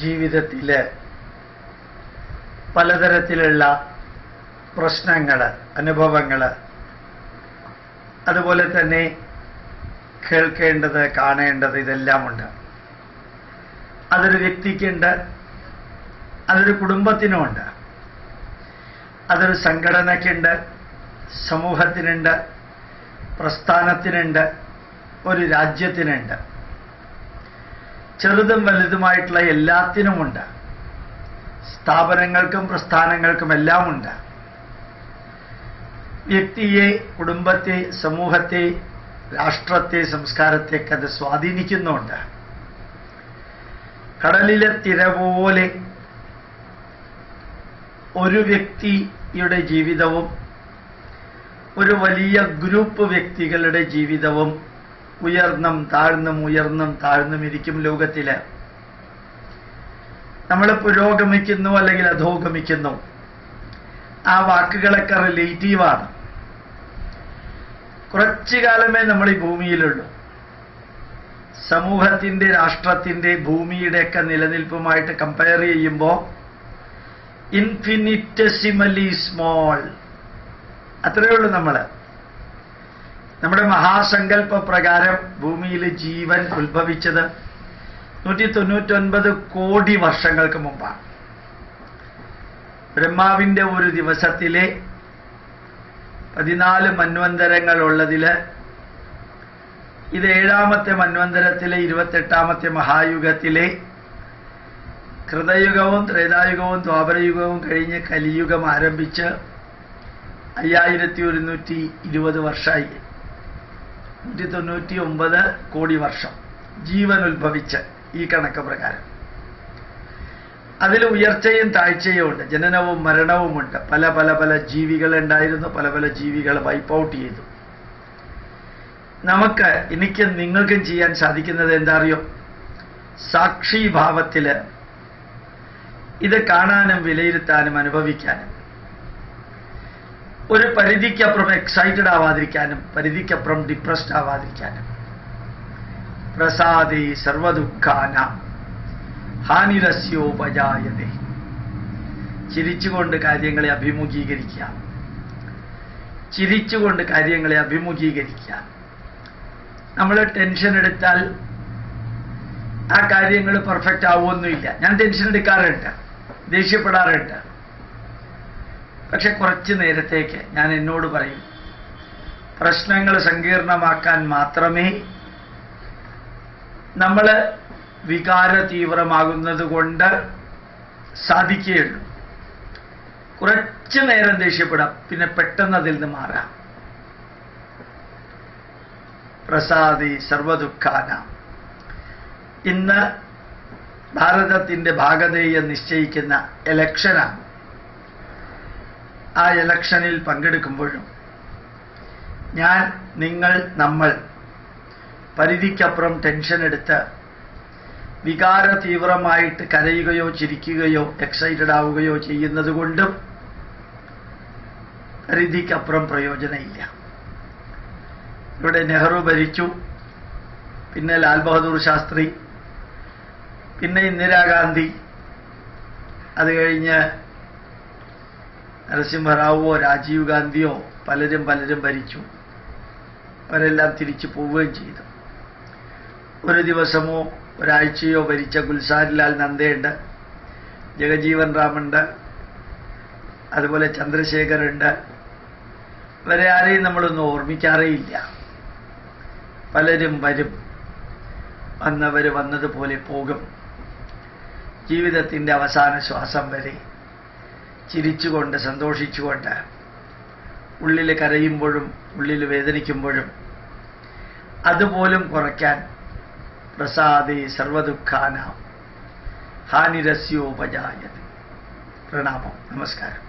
ജീവിതത്തിൽ പലതരത്തിലുള്ള പ്രശ്നങ്ങൾ അനുഭവങ്ങൾ അതുപോലെ തന്നെ കേൾക്കേണ്ടത് കാണേണ്ടത് ഇതെല്ലാമുണ്ട്. അതൊരു വ്യക്തിക്കുണ്ട് അതൊരു കുടുംബത്തിനുമുണ്ട്. അതൊരു സംഘടനയ്ക്കുണ്ട് സമൂഹത്തിനുണ്ട് പ്രസ്ഥാനത്തിനുണ്ട് ഒരു രാജ്യത്തിനുണ്ട്. ചെറുതും വലുതുമായിട്ടുള്ള എല്ലാത്തിനുമുണ്ട്. സ്ഥാപനങ്ങൾക്കും പ്രസ്ഥാനങ്ങൾക്കും എല്ലാമുണ്ട്. വ്യക്തിയെ കുടുംബത്തെ സമൂഹത്തെ രാഷ്ട്രത്തെ സംസ്കാരത്തെയൊക്കെ അത് സ്വാധീനിക്കുന്നുണ്ട് കടലിലെ തിര പോലെ ഒരു വ്യക്തിയുടെ ജീവിതവും ഒരു വലിയ ഗ്രൂപ്പ് വ്യക്തികളുടെ ജീവിതവും ഉയർന്നും താഴ്ന്നും ഉയർന്നും താഴ്ന്നും ഇരിക്കും ലോകത്തിൽ. നമ്മൾ പുരോഗമിക്കുന്നു അല്ലെങ്കിൽ അധോഗമിക്കുന്നു. ആ വാക്കുകളൊക്കെ റിലേറ്റീവാണ് കുറച്ചു കാലമേ നമ്മൾ ഈ ഭൂമിയിലുള്ളൂ. സമൂഹത്തിന്റെ രാഷ്ട്രത്തിന്റെ ഭൂമിയുടെയൊക്കെ നിലനിൽപ്പുമായിട്ട് കമ്പയർ ചെയ്യുമ്പോൾ ഇൻഫിനിറ്റസിമലി സ്മോൾ അത്രയേ ഉള്ളൂ നമ്മൾ നമ്മുടെ മഹാസങ്കല്പ പ്രകാരം ഭൂമിയിൽ ജീവൻ ഉത്ഭവിച്ചത് നൂറ്റി തൊണ്ണൂറ്റൊൻപത് കോടി വർഷങ്ങൾക്ക് മുമ്പാണ്. ബ്രഹ്മാവിന്റെ ഒരു ദിവസത്തിലെ പതിനാല് മന്വന്തരങ്ങൾ ഉള്ളതിൽ ഇത് ഏഴാമത്തെ മന്വന്തരത്തിലെ ഇരുപത്തെട്ടാമത്തെ മഹായുഗത്തിലെ കൃതയുഗവും ത്രേതായുഗവും ദ്വാപരയുഗവും കഴിഞ്ഞ് കലിയുഗം ആരംഭിച്ച് അയ്യായിരത്തി ഒരുന്നൂറ്റി ഇരുപത് വർഷമായി. നൂറ്റി തൊണ്ണൂറ്റി ഒമ്പത് കോടി വർഷം ജീവൻ ഉത്ഭവിച്ച് ഈ കണക്ക് പ്രകാരം. അതിൽ ഉയർച്ചയും താഴ്ചയും ഉണ്ട് ജനനവും മരണവുമുണ്ട്. പല പല പല ജീവികൾ ഉണ്ടായിരുന്നു പല പല ജീവികൾ വൈപ്പ് ഔട്ട് ചെയ്തു. നമുക്ക് എനിക്കും നിങ്ങൾക്കും ചെയ്യാൻ സാധിക്കുന്നത് എന്താ അറിയോ സാക്ഷിഭാവത്തിൽ ഇത് കാണാനും വിലയിരുത്താനും അനുഭവിക്കാനും. ഒരു പരിധിക്കപ്പുറം എക്സൈറ്റഡ് ആവാതിരിക്കാനും പരിധിക്കപ്പുറം ഡിപ്രസ്ഡ് ആവാതിരിക്കാനും. പ്രസാദേ സർവദുഃഖാന ഹാനിരസ്യോപജായതേ ചിരിച്ചുകൊണ്ട് കാര്യങ്ങളെ അഭിമുഖീകരിക്കുക. ചിരിച്ചുകൊണ്ട് കാര്യങ്ങളെ അഭിമുഖീകരിക്കുക. നമ്മൾ ടെൻഷൻ എടുത്താൽ ആ കാര്യങ്ങൾ പെർഫെക്റ്റ് ആവുമൊന്നുമില്ല ഞാൻ ടെൻഷൻ എടുക്കാറുണ്ട് ദേഷ്യപ്പെടാറുണ്ട്. പക്ഷെ കുറച്ച് നേരത്തേക്ക് ഞാൻ എന്നോട് പറയും പ്രശ്നങ്ങൾ സങ്കീർണമാക്കാൻ മാത്രമേ നമ്മൾ വികാര തീവ്രമാകുന്നത് കൊണ്ട് സാധിക്കുകയുള്ളൂ. കുറച്ച് നേരം ദേഷ്യപ്പെടാം പിന്നെ പെട്ടെന്ന് അതിൽ നിന്ന് മാറാം. പ്രസാദി സർവദുഃഖാന. ഇന്ന് ഭാരതത്തിന്റെ ഭാഗതയെ നിശ്ചയിക്കുന്ന എലക്ഷനാണ് ആ എലക്ഷനിൽ പങ്കെടുക്കുമ്പോഴും ഞാൻ നിങ്ങൾ നമ്മൾ പരിധിക്കപ്പുറം ടെൻഷൻ എടുത്ത് വികാര തീവ്രമായിട്ട് കരയുകയോ ചിരിക്കുകയോ എക്സൈറ്റഡ് ആവുകയോ ചെയ്യുന്നത് കൊണ്ടും പരിധിക്കപ്പുറം പ്രയോജനമില്ല. ഇവിടെ നെഹ്റു ഭരിച്ചു. പിന്നെ ലാൽ ബഹദൂർ ശാസ്ത്രി. പിന്നെ ഇന്ദിരാഗാന്ധി. അത് കഴിഞ്ഞ് നരസിംഹറാവുവോ രാജീവ് ഗാന്ധിയോ പലരും പലരും ഭരിച്ചു. അവരെല്ലാം തിരിച്ചു പോവുകയും ചെയ്തു. ഒരു ദിവസമോ ഒരാഴ്ചയോ ഭരിച്ച ഗുൽസാരിലാൽ നന്ദയുണ്ട് ജഗജീവൻ റാമുണ്ട് അതുപോലെ ചന്ദ്രശേഖരുണ്ട്. ഇവരെ ആരെയും നമ്മളൊന്നും ഓർമ്മിക്കാറേയില്ല. പലരും വരും. വന്നവർ വന്നതുപോലെ പോകും. ജീവിതത്തിന്റെ അവസാന ശ്വാസം വരെ ചിരിച്ചുകൊണ്ട് സന്തോഷിച്ചുകൊണ്ട് ഉള്ളിൽ കരയുമ്പോഴും ഉള്ളിൽ വേദനിക്കുമ്പോഴും അതുപോലും കുറയ്ക്കാൻ പ്രസാദേ സർവദുഃഖാന. ഹാനിരസ്യോപജായത്. പ്രണാമം. നമസ്കാരം.